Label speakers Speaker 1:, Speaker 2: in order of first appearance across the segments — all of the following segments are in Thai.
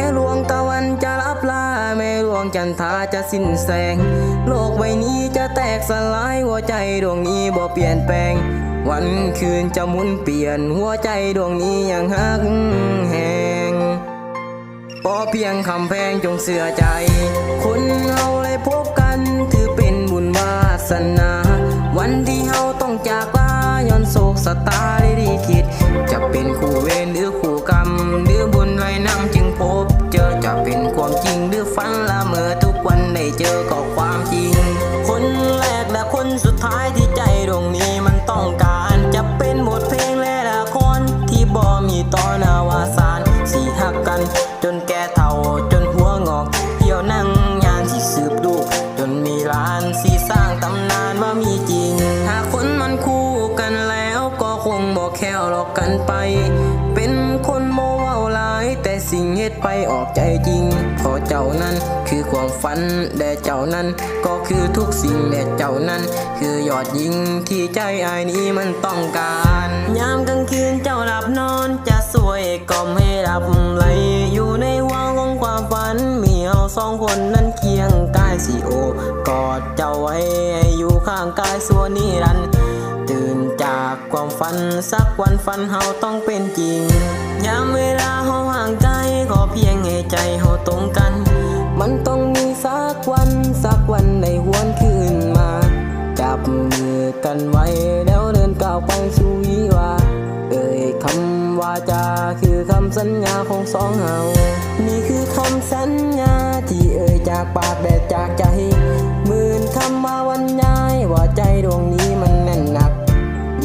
Speaker 1: ม่หลวงตะวันจะรับลาแม่หลวงจันทราจะสิ้นแสง โลกใบนี้จะแตกสลายหัวใจดวงนี้บ่เปลี่ยนแปลง วันคืนจะหมุนเปลี่ยนหัวใจดวงนี้ยังหักแหงพอเพียงคำแพงจงเสื่อใจ คนเฮาเลยพบกันถือเป็นบุญวาสนา ออกใจจริงเพอเจ้านั้น คือความฝันแต่เจ้านั้น ก็คือทุกสิ่งแต่เจ้านั้น คือยอดยิงที่ใจอายนี้มันต้องการ ยามกลางคืนเจ้าหลับนอนจะสวยกล่อมให้หลับไหลอยู่ในวังของความฝันมีเอาสองคนนั้นเคียงกายสิโอกอดเจ้าไว้อยู่ข้างกายส่วนนิรันดร์ากความฝันสักวันฝันเฮาต้องเป็นจริง ยามเวลาเฮาห่างไกลขอเพียงให้ใจเฮาตรงกัน มันต้องมีสักวันสักวันในหวนคืนมา จับมือกันไว้แล้วเดินก้าวไปสู่วิวา เอ่ยคำวาจาคือคำสัญญาของสองเฮา นี่คือคำสัญญาที่เอ่ยจากปากแต่จากใจหมื่นคำมาวันยายว่าใจดวงนี้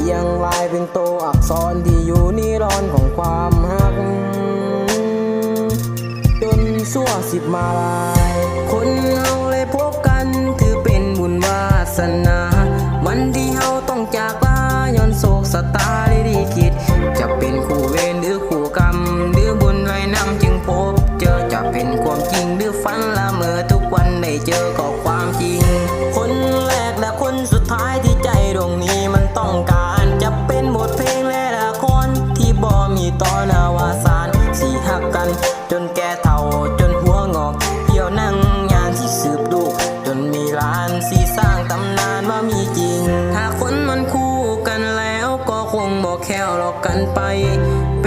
Speaker 1: รียงลายเป็นโตวอักษรที่อยู่นิรันดร์ของความหัก จนสั่วสิบมาลาย คนเฮาเลยพบกันถือเป็นบุญวาสนา วันที่เฮาต้องจากลาย้อนโศกสตาได้ดีคิด จะเป็นคู่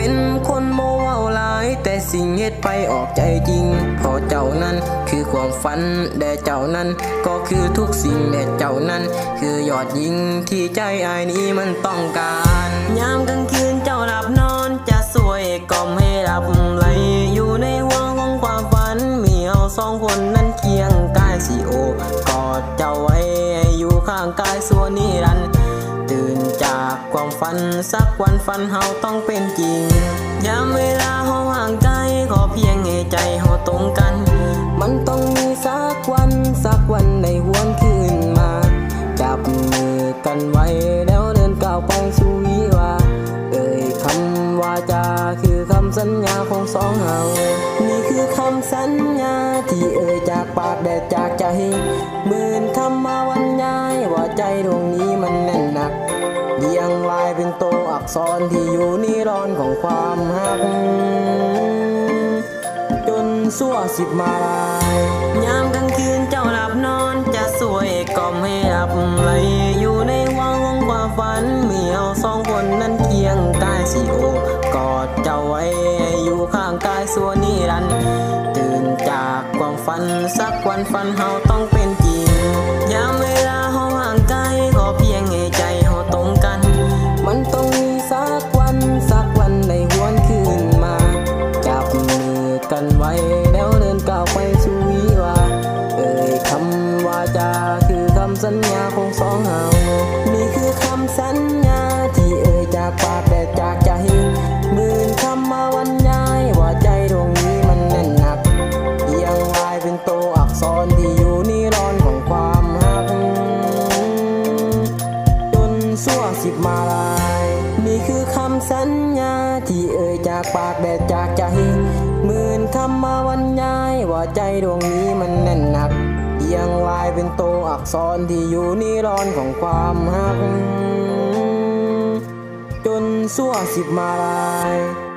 Speaker 1: เป็นคนโมเว้าหลาย แต่สิ่งเฮ็ดไปออกใจจริงเพอเจ้านั้นคือความฝันแต่เจ้านั้น ก็คือทุกสิ่งแต่เจ้านั้น คือยอดยิงที่ใจอายนี้มันต้องการยามกลางคืนเจ้าหลับนอนจะสวยกล่อมให้หลับไหลอยู่ในวังของความฝันมีเอาสองคนนั้นเคียงกายสิโอกอดเจ้าไว้อยู่ข้างกายส่วนนิรันดร์ ความฝันสักวันฝันเฮาต้องเป็นจริง ยามเวลาเฮาห่างไกลขอเพียงให้ใจเฮาตรงกัน มันต้องมีสักวันสักวันในหวนคืนมา จับมือกันไว้แล้วเดินก้าวไปสู่วิวา เอ่ยคำว่าจาคือคำสัญญาของสองเฮา นี่คือคำสัญญาที่เอ่ยจากปากแต่จากใจหมื่นคำมาวันยายว่าใจดวงนี้มัน โตวอักษรที่อยู่นิรอนดร์ของความหัก จนสั่วสิบมาลายยามกลางคืนเจ้าหลับนอนจะสวยกล่อมให้หลับไหลอยู่ในวังของความฝันเมีเอาสองคนนั้นเคียงกายสิโอกอดเจ้าไว้อยู่ข้างกายส่วนนิรันดร์ตื่นจากความฝันสักวันฝันเฮาต้องเป็นจริงยามเวลาเฮาห่างไกลขอเพียงเฮา โตวอักษรที่อยู่นิรอนดร์ของความหักจนสั่วสิบมาลาย นี่คือคำสัญญาที่เอ่ยจากปากแต่จากใจหมื่นคำมาวันยายว่าใจดวงนี้มันแน่นหนักเรียงลายเป็นโตวอักษรที่อยู่นิรอนดร์ของความหัก จนสั่วสิบมาลาย